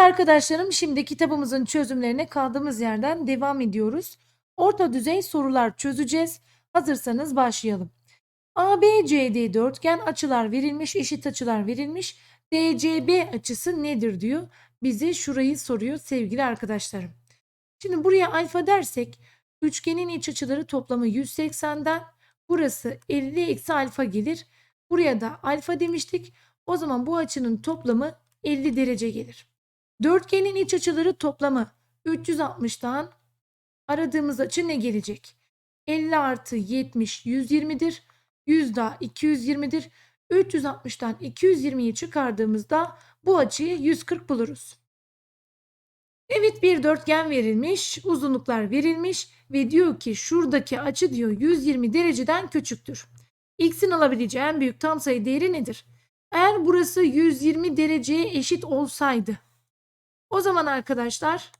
arkadaşlarım şimdi kitabımızın çözümlerine kaldığımız yerden devam ediyoruz. Orta düzey sorular çözeceğiz. Hazırsanız başlayalım. ABCD dörtgen açılar verilmiş, eşit açılar verilmiş. DCB açısı nedir diyor. Bize şurayı soruyor sevgili arkadaşlarım. Şimdi buraya alfa dersek üçgenin iç açıları toplamı 180'den burası 50 eksi alfa gelir. Buraya da alfa demiştik. O zaman bu açının toplamı 50 derece gelir. Dörtgenin iç açıları toplamı 360'tan aradığımız açı ne gelecek? 50 artı 70 120'dir. 100 daha 220'dir. 360'tan 220'yi çıkardığımızda bu açıyı 140 buluruz. Evet bir dörtgen verilmiş, uzunluklar verilmiş ve diyor ki şuradaki açı diyor 120 dereceden küçüktür. X'in alabileceği en büyük tam sayı değeri nedir? Eğer burası 120 dereceye eşit olsaydı o zaman arkadaşlar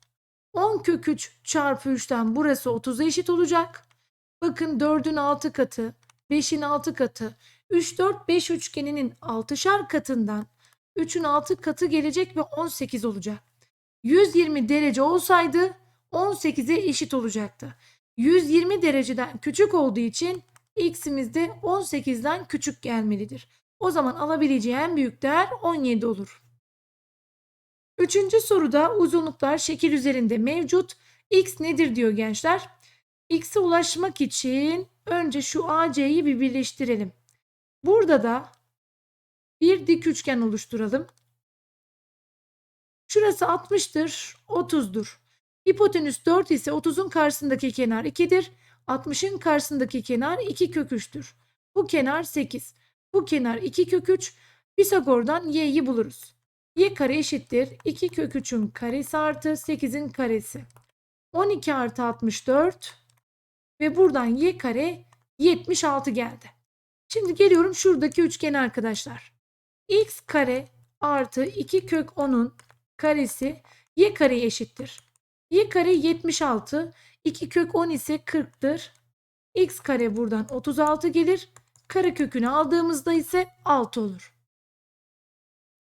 10 kök 3 çarpı 3'ten burası 30'a eşit olacak. Bakın 4'ün 6 katı, 5'in 6 katı, 3, 4, 5 üçgeninin 6'şar katından 3'ün 6 katı gelecek ve 18 olacak. 120 derece olsaydı 18'e eşit olacaktı. 120 dereceden küçük olduğu için x'imiz de 18'den küçük gelmelidir. O zaman alabileceği en büyük değer 17 olur. Üçüncü soruda uzunluklar şekil üzerinde mevcut. X nedir diyor gençler. X'e ulaşmak için önce şu AC'yi bir birleştirelim. Burada da bir dik üçgen oluşturalım. Şurası 60'tır, 30'dur. Hipotenüs 4 ise 30'un karşısındaki kenar 2'dir. 60'ın karşısındaki kenar 2 kök 3'tür. Bu kenar 8. Bu kenar 2 kök 3. Pisagor'dan y'yi buluruz. Y kare eşittir. 2 kök 3'ün karesi artı 8'in karesi. 12 artı 64 ve buradan y kare 76 geldi. Şimdi geliyorum şuradaki üçgene arkadaşlar. x kare artı 2 kök 10'un karesi y kare eşittir. y kare 76, 2 kök 10 ise 40'tır. x kare buradan 36 gelir. Kare kökünü aldığımızda ise 6 olur.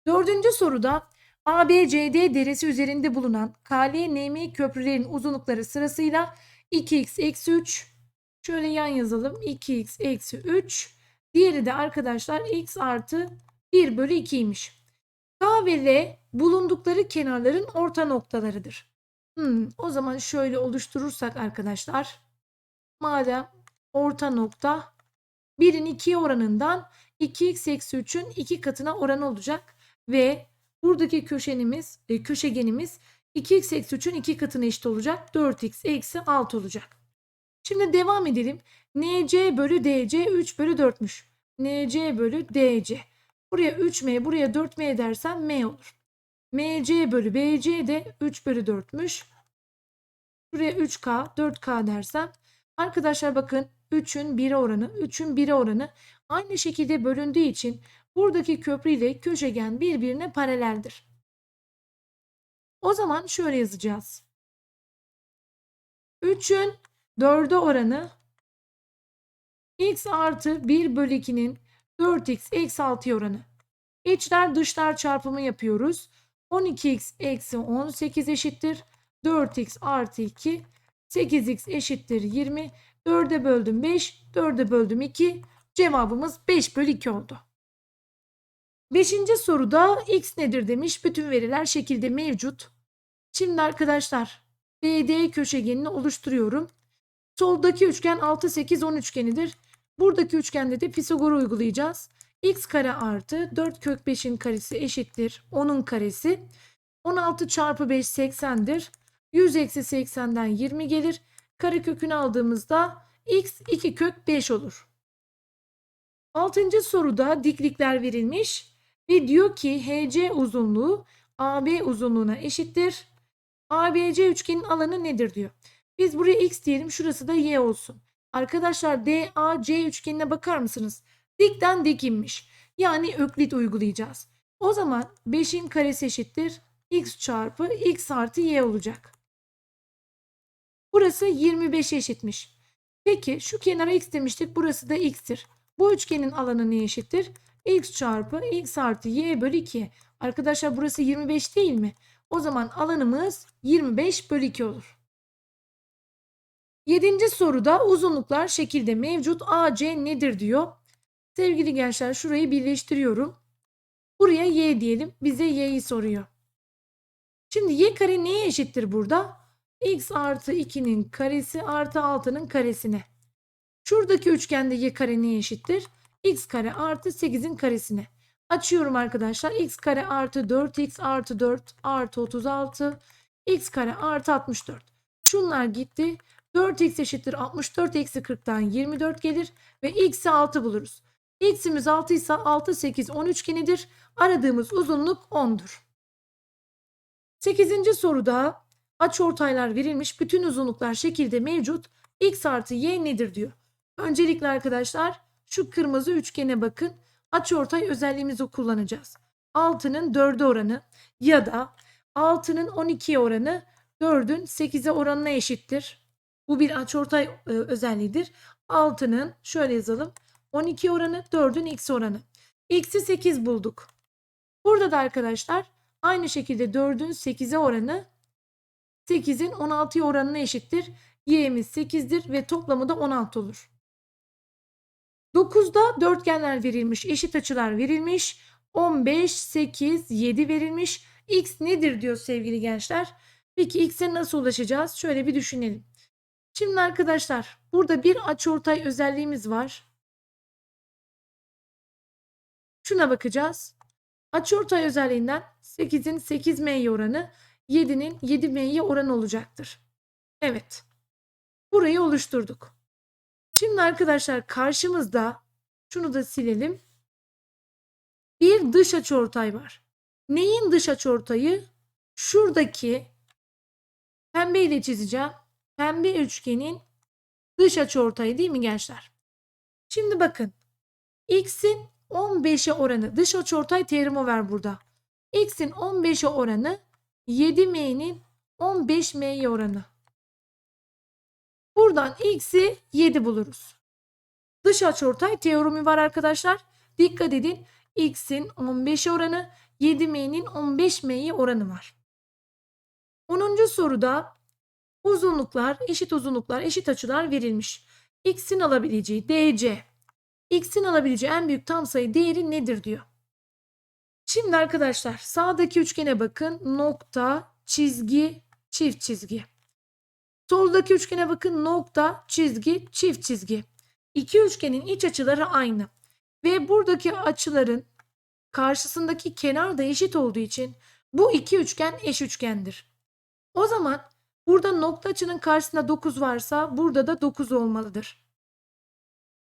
Dördüncü soruda ABCD deresi üzerinde bulunan KL-NM köprülerin uzunlukları sırasıyla 2x eksi 3 şöyle yan yazalım 2x eksi 3 diğeri de arkadaşlar x artı 1 bölü 2'ymiş. K ve L bulundukları kenarların orta noktalarıdır. Hmm, o zaman şöyle oluşturursak arkadaşlar madem orta nokta 1'in 2'ye oranından 2x eksi 3'ün 2 katına oranı olacak ve buradaki köşenimiz, e, köşegenimiz 2x eksi 3'ün 2 katına eşit olacak. 4x eksi 6 olacak. Şimdi devam edelim. NC bölü DC 3 bölü 4'müş. NC bölü DC. Buraya 3M buraya 4M dersem M olur. MC bölü BC de 3 bölü 4'müş. Buraya 3K 4K dersem. Arkadaşlar bakın 3'ün 1'e oranı 3'ün 1'e oranı aynı şekilde bölündüğü için buradaki köprü ile köşegen birbirine paraleldir. O zaman şöyle yazacağız. 3'ün 4'e oranı x artı 1 bölü 2'nin 4x eksi 6 oranı. İçler dışlar çarpımı yapıyoruz. 12x eksi 18 eşittir. 4x artı 2. 8x eşittir 20. 4'e böldüm 5. 4'e böldüm 2. Cevabımız 5 bölü 2 oldu. Beşinci soruda x nedir demiş. Bütün veriler şekilde mevcut. Şimdi arkadaşlar BD köşegenini oluşturuyorum. Soldaki üçgen 6, 8, 10 üçgenidir. Buradaki üçgende de Pisagor'u uygulayacağız. x kare artı 4 kök 5'in karesi eşittir 10'un karesi. 16 çarpı 5 80'dir. 100 eksi 80'den 20 gelir. Kare kökünü aldığımızda x 2 kök 5 olur. Altıncı soruda diklikler verilmiş ve diyor ki HC uzunluğu AB uzunluğuna eşittir. ABC üçgenin alanı nedir diyor. Biz buraya x diyelim şurası da y olsun. Arkadaşlar DAC üçgenine bakar mısınız? Dikten dik inmiş. Yani öklit uygulayacağız. O zaman 5'in karesi eşittir. x çarpı x artı y olacak. Burası 25 eşitmiş. Peki şu kenara x demiştik. Burası da x'tir. Bu üçgenin alanı ne eşittir? X çarpı x artı y bölü 2. Arkadaşlar burası 25 değil mi? O zaman alanımız 25 bölü 2 olur. Yedinci soruda uzunluklar şekilde mevcut. AC nedir diyor. Sevgili gençler şurayı birleştiriyorum. Buraya y diyelim. Bize y'yi soruyor. Şimdi y kare neye eşittir burada? x artı 2'nin karesi artı 6'nın karesine. Şuradaki üçgende y kare neye eşittir? X kare artı 8'in karesine. Açıyorum arkadaşlar. x kare artı 4x artı 4 artı 36 x kare artı 64. Şunlar gitti. 4x eşittir 64 eksi 40'tan 24 gelir ve x'i 6 buluruz. x'imiz 6 ise 6 8 10 üçgenidir. Aradığımız uzunluk 10'dur. 8. soruda açıortaylar verilmiş bütün uzunluklar şekilde mevcut. x artı y nedir diyor. Öncelikle arkadaşlar şu kırmızı üçgene bakın. Açıortay özelliğimizi kullanacağız. 6'nın 4'e oranı ya da 6'nın 12'ye oranı 4'ün 8'e oranına eşittir. Bu bir açıortay e, özelliğidir. 6'nın şöyle yazalım. 12 oranı 4'ün x oranı. X'i 8 bulduk. Burada da arkadaşlar aynı şekilde 4'ün 8'e oranı 8'in 16'ya oranına eşittir. Y'miz 8'dir ve toplamı da 16 olur. 9'da dörtgenler verilmiş, eşit açılar verilmiş. 15, 8, 7 verilmiş. X nedir diyor sevgili gençler. Peki X'e nasıl ulaşacağız? Şöyle bir düşünelim. Şimdi arkadaşlar burada bir açıortay özelliğimiz var. Şuna bakacağız. Açıortay özelliğinden 8'in 8m'ye oranı 7'nin 7m'ye oranı olacaktır. Evet. Burayı oluşturduk. Şimdi arkadaşlar karşımızda şunu da silelim. Bir dış açıortay var. Neyin dış açıortayı? Şuradaki pembe ile çizeceğim. Pembe üçgenin dış açıortayı değil mi gençler? Şimdi bakın. X'in 15'e oranı dış açıortay teoremi ver burada. X'in 15'e oranı 7m'nin 15m'ye oranı. Buradan x'i 7 buluruz. Dış açıortay teoremi var arkadaşlar. Dikkat edin. x'in 15'e oranı 7m'nin 15m'ye oranı var. 10. soruda uzunluklar, eşit uzunluklar, eşit açılar verilmiş. x'in alabileceği DC, x'in alabileceği en büyük tam sayı değeri nedir diyor. Şimdi arkadaşlar sağdaki üçgene bakın. Nokta, çizgi, çift çizgi. Soldaki üçgene bakın nokta, çizgi, çift çizgi. İki üçgenin iç açıları aynı. Ve buradaki açıların karşısındaki kenar da eşit olduğu için bu iki üçgen eş üçgendir. O zaman burada nokta açının karşısında 9 varsa burada da 9 olmalıdır.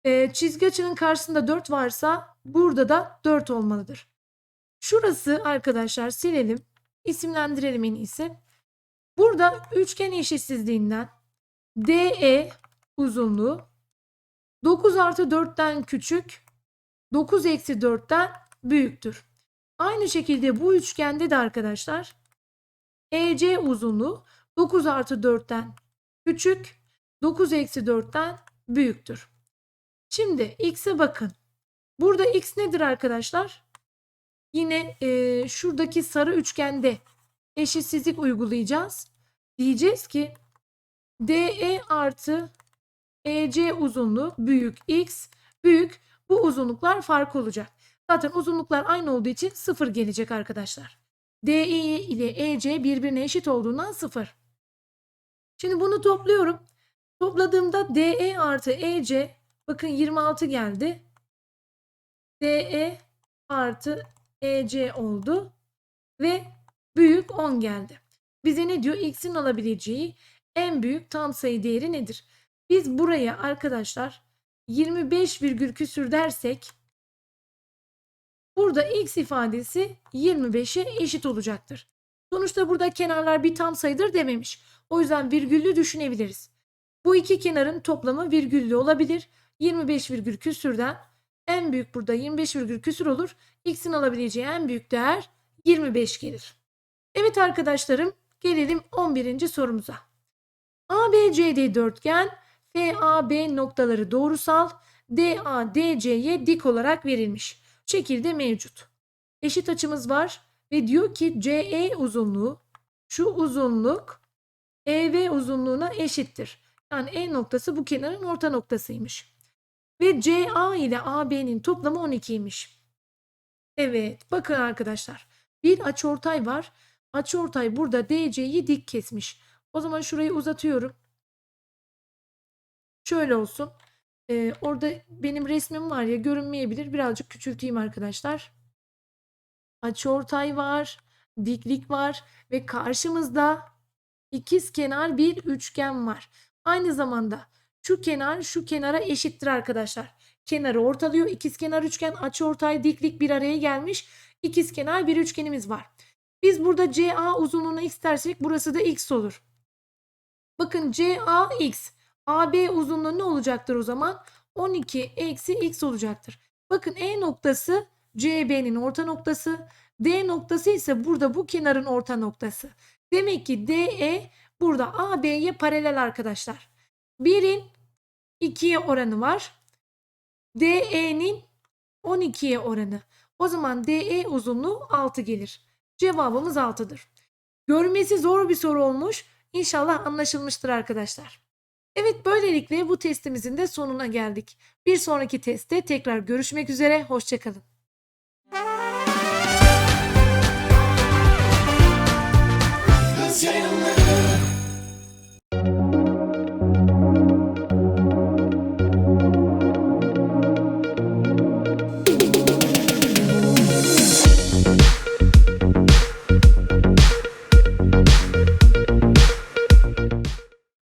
Ee, çizgi açının karşısında 4 varsa burada da 4 olmalıdır. Şurası arkadaşlar silelim. isimlendirelim en iyisi. Burada üçgen eşitsizliğinden DE uzunluğu 9 artı 4'ten küçük 9 eksi 4'ten büyüktür. Aynı şekilde bu üçgende de arkadaşlar EC uzunluğu 9 artı 4'ten küçük 9 eksi 4'ten büyüktür. Şimdi x'e bakın. Burada x nedir arkadaşlar? Yine e, şuradaki sarı üçgende eşitsizlik uygulayacağız. Diyeceğiz ki DE artı EC uzunluğu büyük x büyük bu uzunluklar fark olacak. Zaten uzunluklar aynı olduğu için sıfır gelecek arkadaşlar. DE ile EC birbirine eşit olduğundan sıfır. Şimdi bunu topluyorum. Topladığımda DE artı EC bakın 26 geldi. DE artı EC oldu ve büyük 10 geldi. Bize ne diyor? X'in alabileceği en büyük tam sayı değeri nedir? Biz buraya arkadaşlar 25 virgül küsür dersek burada x ifadesi 25'e eşit olacaktır. Sonuçta burada kenarlar bir tam sayıdır dememiş. O yüzden virgüllü düşünebiliriz. Bu iki kenarın toplamı virgüllü olabilir. 25 virgül küsürden en büyük burada 25 virgül küsür olur. X'in alabileceği en büyük değer 25 gelir. Evet arkadaşlarım gelelim 11. sorumuza. ABCD dörtgen FAB noktaları doğrusal DA DC'ye dik olarak verilmiş. Şekilde mevcut. Eşit açımız var ve diyor ki CE uzunluğu şu uzunluk EV uzunluğuna eşittir. Yani E noktası bu kenarın orta noktasıymış. Ve CA ile AB'nin toplamı 12'ymiş. Evet, bakın arkadaşlar. Bir açıortay var. Açıortay burada DC'yi dik kesmiş. O zaman şurayı uzatıyorum. Şöyle olsun. Ee, orada benim resmim var ya görünmeyebilir. Birazcık küçülteyim arkadaşlar. Açıortay var, diklik var ve karşımızda ikiz kenar bir üçgen var. Aynı zamanda şu kenar şu kenara eşittir arkadaşlar. Kenarı ortalıyor. İkiz kenar üçgen açıortay diklik bir araya gelmiş. İkiz kenar bir üçgenimiz var. Biz burada CA uzunluğuna x dersek burası da x olur. Bakın CA x. AB uzunluğu ne olacaktır o zaman? 12 eksi x olacaktır. Bakın E noktası CB'nin orta noktası. D noktası ise burada bu kenarın orta noktası. Demek ki DE burada AB'ye paralel arkadaşlar. 1'in 2'ye oranı var. DE'nin 12'ye oranı. O zaman DE uzunluğu 6 gelir. Cevabımız 6'dır. Görmesi zor bir soru olmuş. İnşallah anlaşılmıştır arkadaşlar. Evet böylelikle bu testimizin de sonuna geldik. Bir sonraki testte tekrar görüşmek üzere. Hoşçakalın.